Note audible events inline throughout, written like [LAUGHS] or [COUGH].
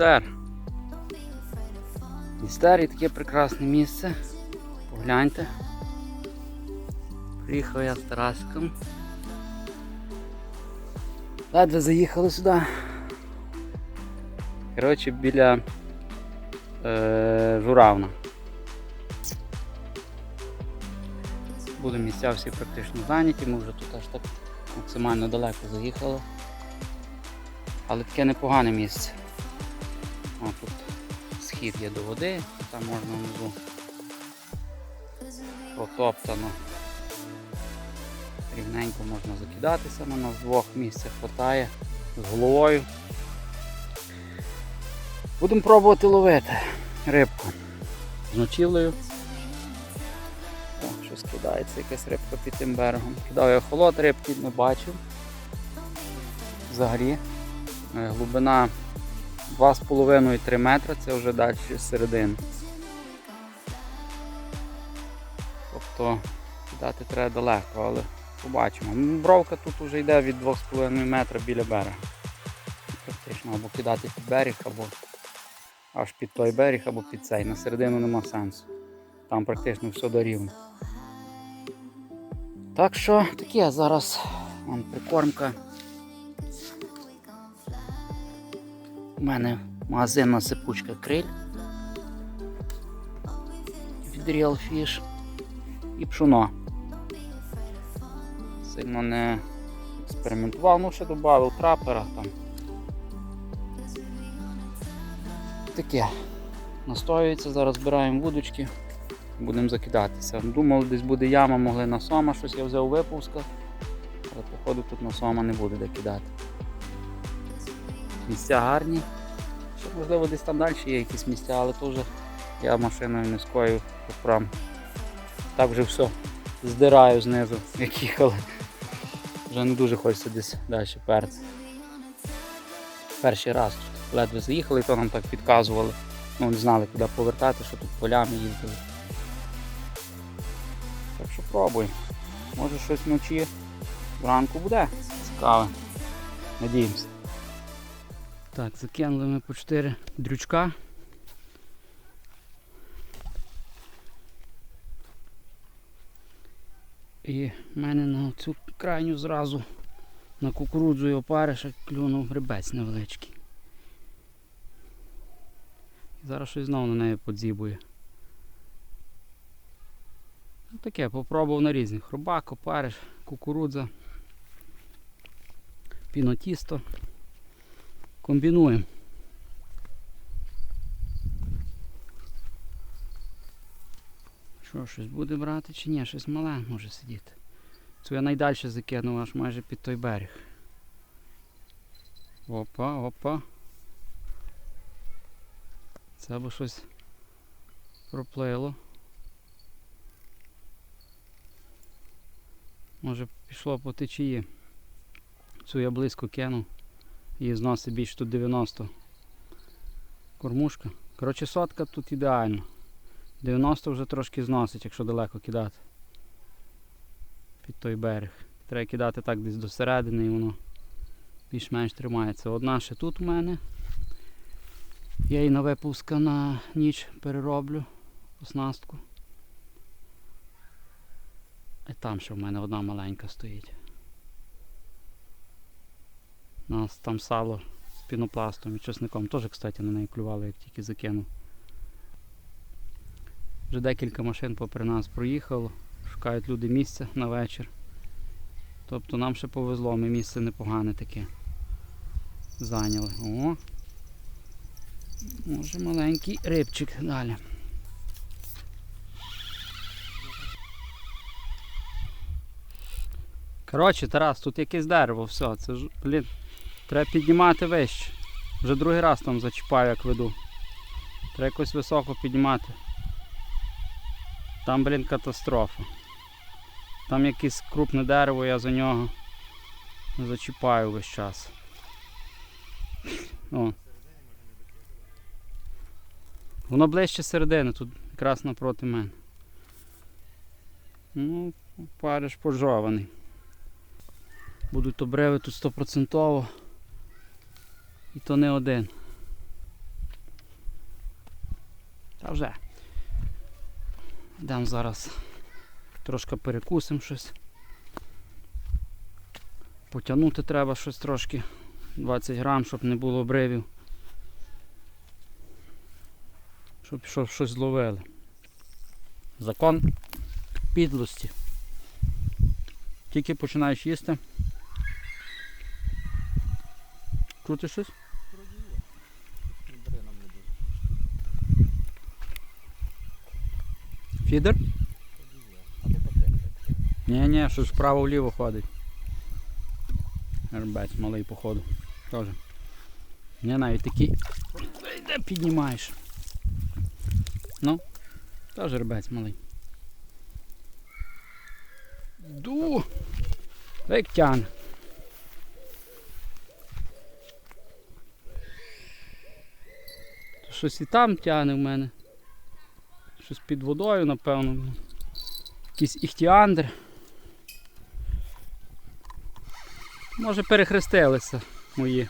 Дністер. Дністер і таке прекрасне місце. Погляньте. Приїхав я з Тараском. Ледве заїхали сюди. Коротше, біля е, Журавна. Були місця всі практично зайняті, ми вже тут аж так максимально далеко заїхали. Але таке непогане місце. О, тут схід є до води, там можна внизу протоптано. Рівненько можна закидатися, на нас двох місцях хватає з головою. Будемо пробувати ловити рибку з ночівлею. О, щось кидається, якась рибка під тим берегом. Кидав я холод, рибки не бачив. Взагалі. Е, Глибина 2,5-3 метри, це вже далі середини. Тобто кидати треба далеко, але побачимо. Бровка тут вже йде від 2,5 метра біля берега. Практично або кидати під берег, або аж під той берег, або під цей. На середину нема сенсу. Там практично все дорівно. Так що таке зараз вон, прикормка. У мене магазинна сипучка криль від Real Fish і пшоно. Сильно не експериментував, ну ще додав трапера там. Таке. Настоюється, зараз збираємо вудочки, будемо закидатися. Думав, десь буде яма, могли на сома, щось я взяв випуска, але походу тут на сома не буде де кидати. Місця гарні. Ще можливо десь там далі є якісь місця, але вже я машиною низькою поправ. Так вже все здираю знизу, як їхали. Вже не дуже хочеться десь далі перти. Перший раз ледве заїхали, то нам так підказували. Ну, не знали, куди повертати, що тут полями їздили. Так що пробуємо. Може щось вночі вранку буде. Цікаве. Надіємося. Так, закинули ми по 4 дрючка. І в мене на цю крайню зразу на кукурудзу і опариша клюнув грибець невеличкий. Зараз щось знову на неї подзібує. Ну, таке, попробував на різних. Рубак, опариш, кукурудза, пінотісто. Комбінуємо. Що, щось буде брати чи ні? Щось мале може сидіти. Цю я найдальше закинув аж майже під той берег. Опа, опа. Це або щось проплило. Може пішло по течії. Цю я близько кинув. Її зносить більше тут 90 кормушка. Коротше, сотка тут ідеально. 90 вже трошки зносить, якщо далеко кидати. Під той берег. Треба кидати так десь до середини і воно більш-менш тримається. Одна ще тут у мене. Я її на випуска на ніч перероблю оснастку. І там ще в мене одна маленька стоїть. У нас там сало з пінопластом і чесником. Теж, кстати, на неї клювало, як тільки закинув. Вже декілька машин попри нас проїхало. Шукають люди місця на вечір. Тобто нам ще повезло, ми місце непогане таке зайняли. О! Може маленький рибчик далі. Коротше, Тарас, тут якесь дерево, все, це ж, блін, треба піднімати вище. Вже другий раз там зачіпаю, як веду. Треба якось високо піднімати. Там, блін, катастрофа. Там якесь крупне дерево, я за нього зачіпаю весь час. О. Воно ближче середини, тут якраз напроти мене. Ну, париш пожований. Будуть обриви тут стопроцентово. І то не один. Та вже. Йдемо зараз. Трошки перекусимо щось. Потягнути треба щось трошки. 20 грам, щоб не було обривів. Щоб, щоб щось зловили. Закон підлості. Тільки починаєш їсти. Чути щось? Фідер? Ні, ні, щось вправо-вліво ходить. Ребець малий походу. Теж. Не навіть такий. Де піднімаєш? Ну, теж ребець малий. Ду! Як тяне. Щось і там тяне в мене. Щось під водою, напевно. Якийсь іхтіандр. Може перехрестилися мої.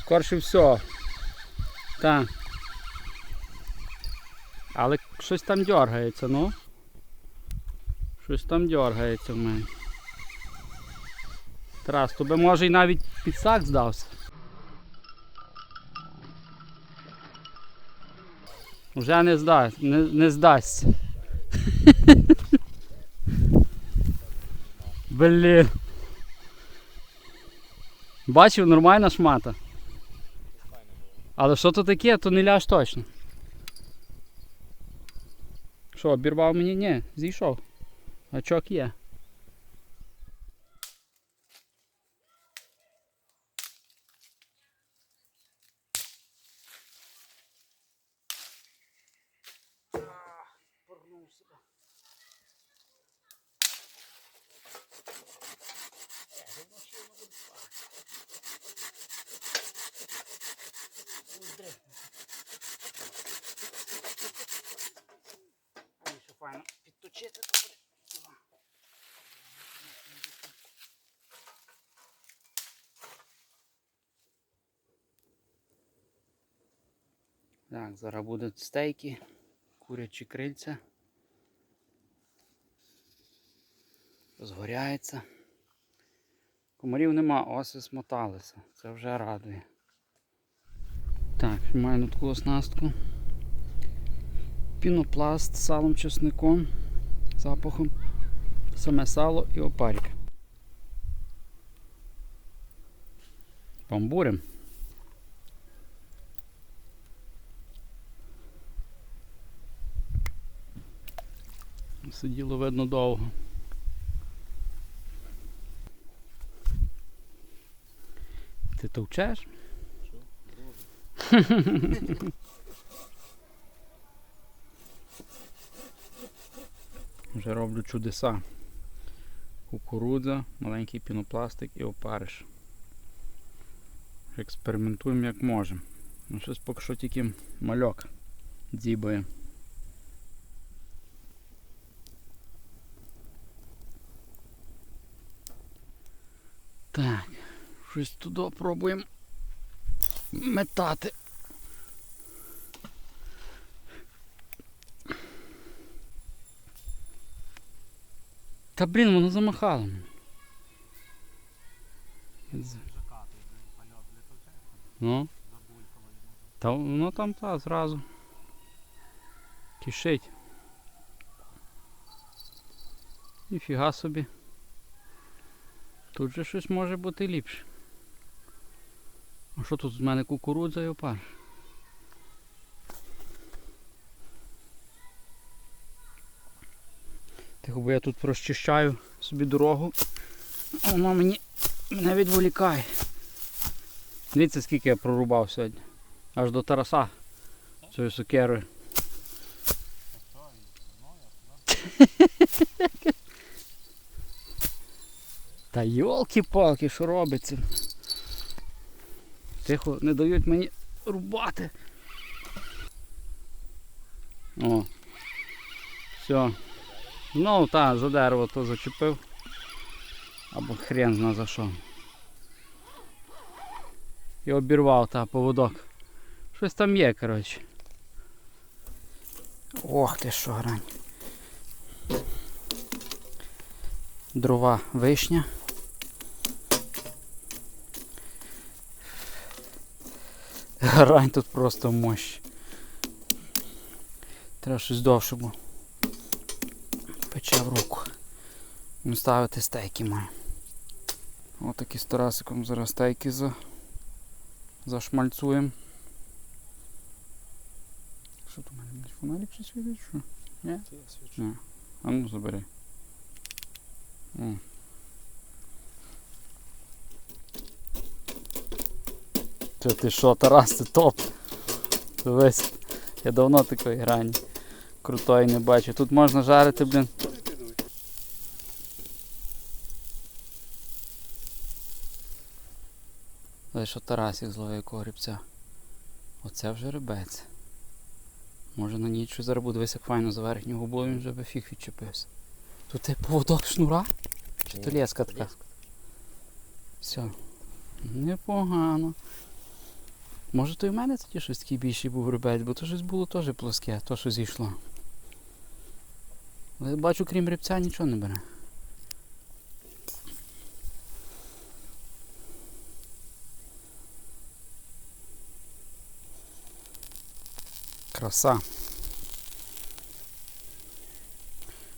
Скорше все. Так. Але щось там дергається, ну. Щось там дергається в мене. Тарас, тобі може і навіть підсак здався. Вже не здасть, не, не здасться. [LAUGHS] Блін. Бачив, нормальна шмата. Але що то таке, то не ляж точно. Що, обірвав мені? Ні, зійшов. Гачок є. Так, зараз будуть стейки, курячі крильця. Згоряється. Комарів нема, оси смоталися. Це вже радує. Так, маю на таку оснастку. Пінопласт з салом чесником, запахом, саме сало і опарик. Бамбурим. Сиділо видно довго. Ти товчеш? Вже роблю чудеса. Кукурудза, маленький пінопластик і опариш. Експериментуємо як можемо. Ну, щось поки що тільки мальок дзібає. Так, щось туди пробуємо метати. Та блін, воно замахало. Ну. Та воно там та зразу. Кишить. Ніфіга собі. Тут же щось може бути ліпше. А що тут з мене кукурудза і опар? Тихо, бо я тут розчищаю собі дорогу. Воно мені мене відволікає. Дивіться, скільки я прорубав сьогодні. Аж до Тараса цією сокерою. Та йолки-палки, що робиться? Тихо, не дають мені рубати. О. Все. Ну так, за дерево то зачепив. Або хрен зна за що. І обірвав та поводок. Щось там є, коротше. Ох ти що грань. Дрова вишня. Грань тут просто мощ. Треба щось довше, бо пече в руку. Ну, ставити стейки маю. Отакі з Тарасиком зараз стейки за... зашмальцуємо. Що тут у мене фонарик чи світить? Що? Ні? Ні. А ну забери. О. Це ти що, Тарас, це топ. Дивись. Я давно такої грані. Крутої не бачу. Тут можна жарити, блін. Але що Тарасик зловив якого грибця. Оце вже рибець. Може на ніч щось зараз буде дивись, як файно за верхню губу він вже би фіг відчепився. Тут є поводок шнура? Чи то леска така? Все. Непогано. Може то і в мене тоді щось такий більший був рибець, бо то щось було теж плоске, то що зійшло. Але бачу, крім рибця нічого не бере. Краса.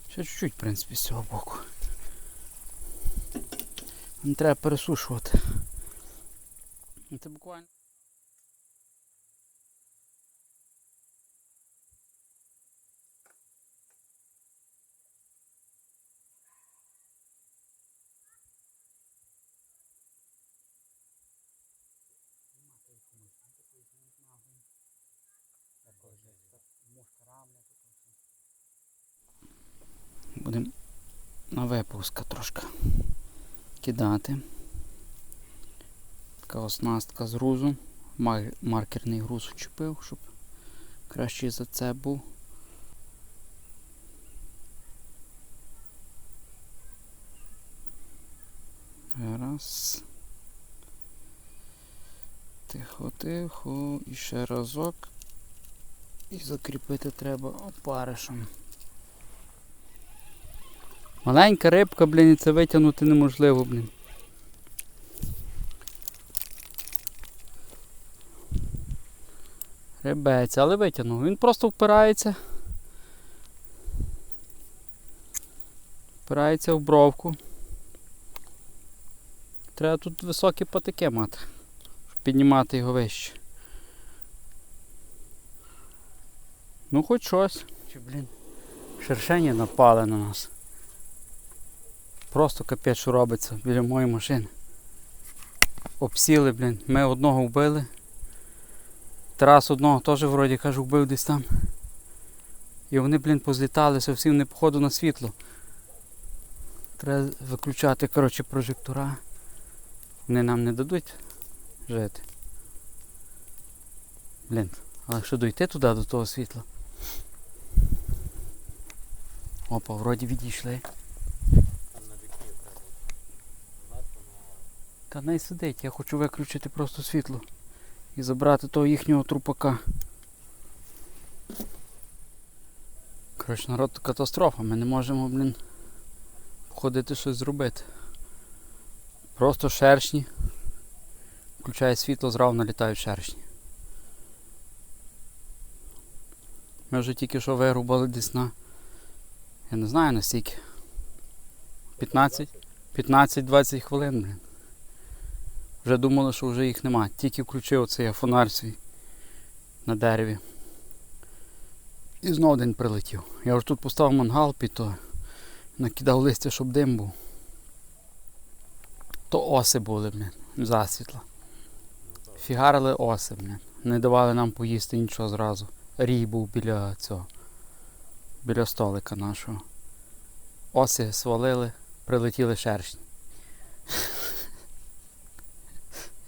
Ще чуть-чуть, в принципі, з цього боку. Не треба пересушувати. Це буквально. Будемо на випуска трошки кидати. Така оснастка з грузу. Маркерний груз вчепив, щоб краще за це був. Раз. Тихо, тихо. І ще разок. І закріпити треба опаришем. Маленька рибка, блін, і це витягнути неможливо, блін. Рибець, але витягнув. Він просто впирається. Впирається в бровку. Треба тут високі патики мати, щоб піднімати його вище. Ну хоч щось. Чи, блін, шершені напали на нас. Просто капець, що робиться біля моєї машини. Обсіли, блін. Ми одного вбили. Тарас одного теж вроді кажу вбив десь там. І вони, блін, позліталися, всі вони походу на світло. Треба виключати, коротше, прожектора. Вони нам не дадуть жити. Блін, але якщо дойти туди до того світла. Опа, вроді відійшли. Там на вікні треба. Зверху на Та не сидить, я хочу виключити просто світло і забрати того їхнього трупака. Коротше, народ, катастрофа, ми не можемо, блін, ходити щось зробити. Просто шершні. Включає світло, зразу налітають шершні. Ми вже тільки що вирубали десь на. Я не знаю настільки. 15? 15-20 хвилин, блін. Вже думали, що вже їх нема. Тільки включив цей фонар свій на дереві. І знову один прилетів. Я вже тут поставив мангал під то, накидав листя, щоб дим був. То оси були, блін, засвітла. Фігарили оси, блін. Не давали нам поїсти нічого зразу. Рій був біля цього. Біля столика нашого. Оси свалили, прилетіли шершні.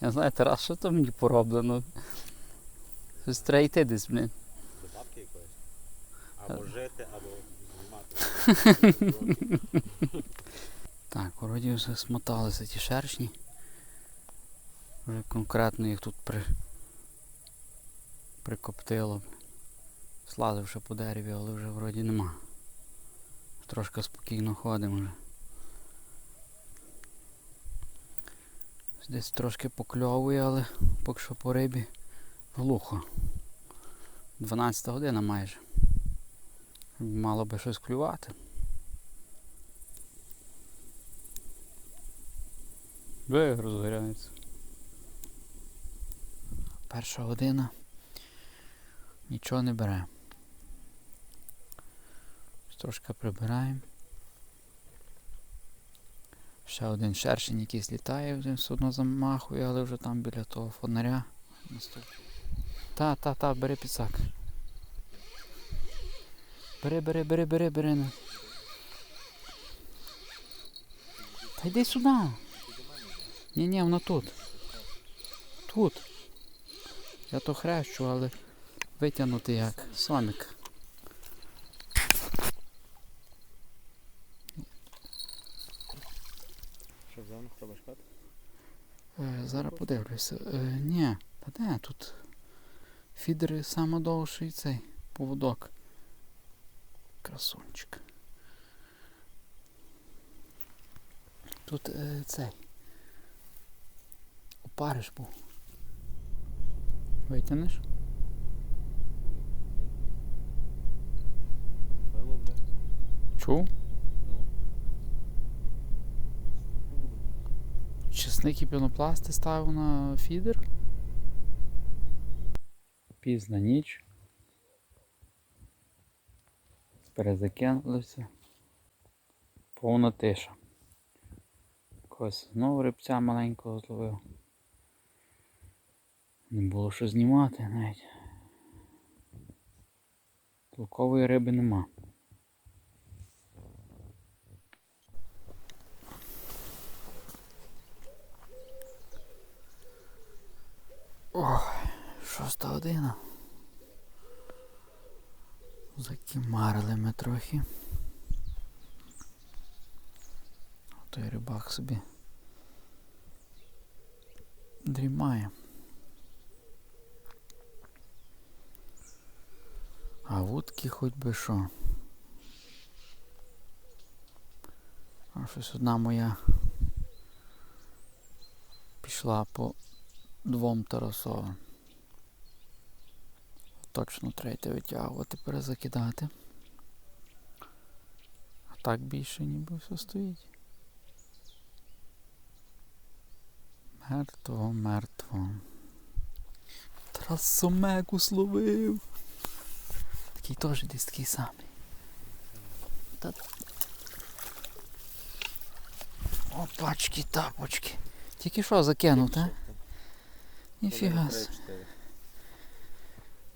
Я знаю, Тарас, що там мені пороблено? Щось треба йти десь, блін. до бабки якоїсь. Або жити, або знімати. [LAUGHS] Так, вроді вже смоталися ті шершні. Вже конкретно їх тут при... прикоптило. Слазив ще по дереві, але вже вроді нема. Трошки спокійно ходимо вже. Десь трошки покльовує, але поки що по рибі глухо. 12 година майже. Мало би щось клювати. Ви розгоряється. Перша година нічого не бере. Трошки прибираємо. Ще один шершень якийсь літає, він все одно замахує, але вже там біля того фонаря. Та, та, та, бери підсак. Бери, бери, бери, бери, бери. Та йди сюди. Ні, ні, вона тут. Тут. Я то хрещу, але витягнути як. Сомік. Що взяв на хробашкат? Е, зараз подивлюся. Е, ні, та де тут? Фідер саме довший цей поводок. Красунчик. Тут е, цей. Опариш був. Витягнеш? Чув? Чесник і пінопласти ставив на фідер. Пізна ніч. Перезакинулися. Повна тиша. Якогось знову рибця маленького зловив. Не було що знімати навіть. Толкової риби нема. Ох, шоста година. Ми. Той рибак собі дрімає. А вудки хоч би що. А щось одна моя пішла по двом тарасовим. Точно третє витягувати, перезакидати. Так більше ніби все стоїть. Мертво, мертво. Трасомеку словив. Такий теж десь такий самий. Та... Опачки, тапочки. Тільки що закинув, так? Ніфіга. Три.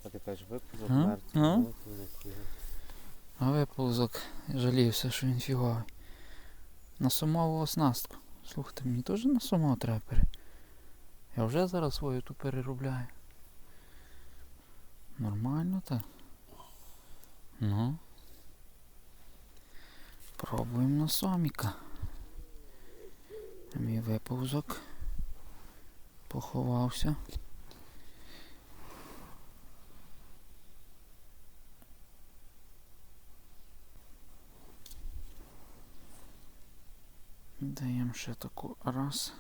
А ти кажеш, А? мертвий, А? виползок, жалівся, що він фіговий. На сумову оснастку. Слухайте, мені теж на сумову треба пере. Я вже зараз свою ту переробляю. Нормально так. Ну. Пробуємо на соміка. Мій виповзок поховався. Даємо ще таку раз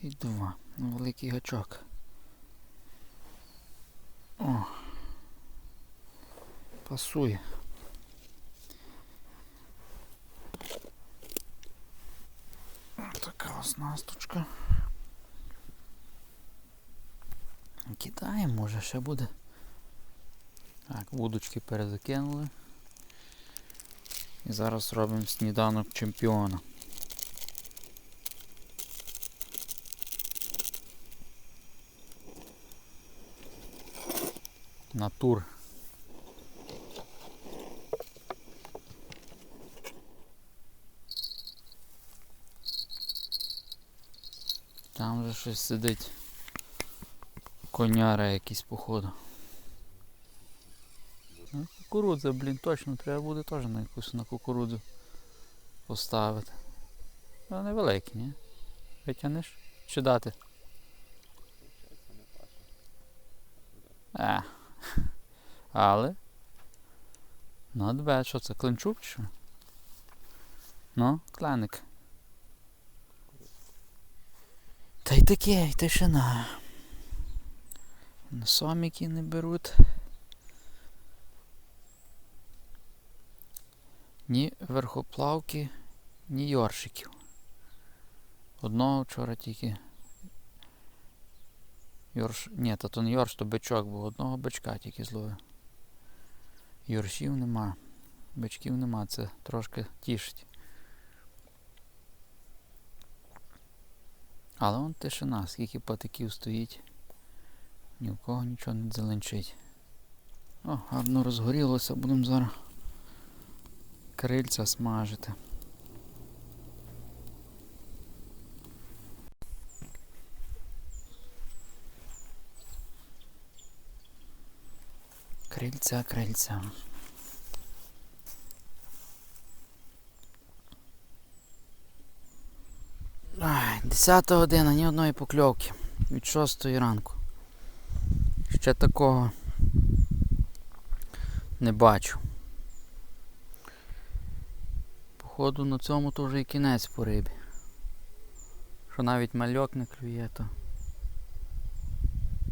і два. Ну, великий гачок. О. Пасує. Така оснасточка. Кидаємо, може ще буде. Так, вудочки перезакинули. І зараз робимо сніданок чемпіона. Натур. Там вже щось сидить. Коняра якийсь походу. Ну, Кукурудза, блін, точно, треба буде теж на якусь на кукурудзу поставити. Ну, невеликі, ні? Витягнеш? Чи дати? Але. Not bad. Що це? Клинчук що? Ну, кленик. Та й таке, й тишина. Соміки не беруть. Ні верхоплавки, ні йоршиків. Одного вчора тільки. Йорш. Ні, та то не йорш, то бичок був. Одного бичка тільки зловив. Йоршів нема. Бичків нема, це трошки тішить. Але вон тишина, скільки патиків стоїть. Ні в кого нічого не зеленчить. О, гарно розгорілося, будемо зараз крильця смажити. Крильця, крильця. Ай, 10 година, ні одної покльовки. Від 6 ранку. Ще такого не бачу. Походу на цьому то вже і кінець по рибі. Що навіть мальок не клює, то.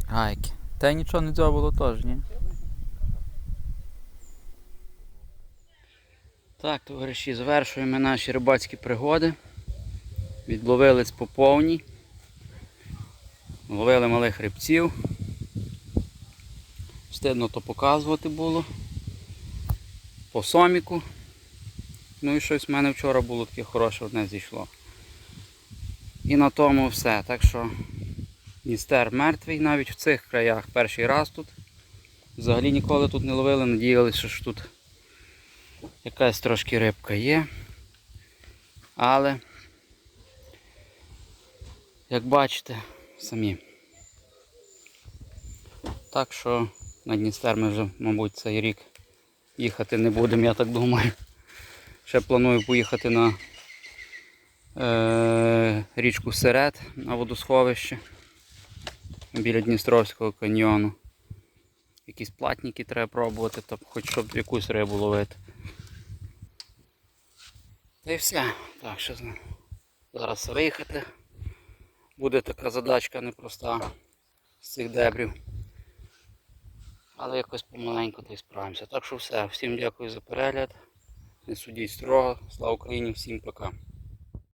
Гайки. Та й нічого не дзьобало теж, ні? Так, товариші, завершуємо наші рибацькі пригоди. Відловились по повній. Ловили малих рибців. Стидно то показувати було. По соміку. Ну і щось в мене вчора було таке хороше, одне зійшло. І на тому все. Так що Дністер мертвий навіть в цих краях перший раз тут. Взагалі ніколи тут не ловили, надіялися, що тут якась трошки рибка є. Але, як бачите, самі. Так що на Дністер ми вже, мабуть, цей рік їхати не будемо, я так думаю. Ще планую поїхати на е, річку Серед на водосховище біля Дністровського каньйону. Якісь платніки треба пробувати, хоч щоб якусь рибу ловити. Та й все. Так, що зараз виїхати. Буде така задачка непроста з цих дебрів. Але якось помаленьку та й справимося. Так що все. Всім дякую за перегляд. Не судіть строго. Слава Україні, всім пока.